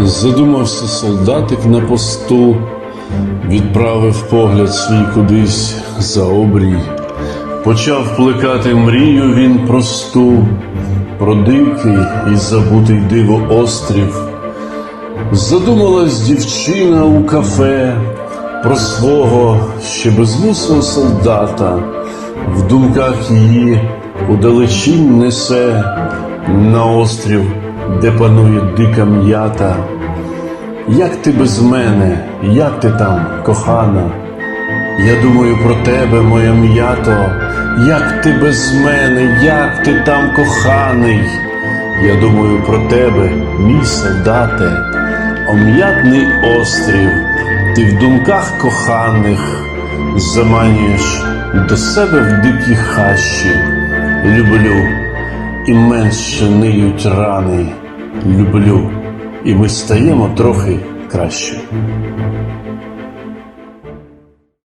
Задумався солдатик на посту, відправив погляд свій кудись за обрій. Почав плекати мрію він просту, про дикий і забутий диво острів. Задумалась дівчина у кафе про свого ще безвусого солдата, в думках її удалечінь несе на острів, де панує дика м'ята. Як ти без мене, як ти там, кохана? Я думаю про тебе, моя м'ято, як ти без мене, як ти там коханий. Я думаю про тебе, мій солдате, ом'ятний острів, ти в думках коханих заманюєш до себе в дикі хащі. Люблю, і менше ниють рани. Люблю, і ми стаємо трохи краще.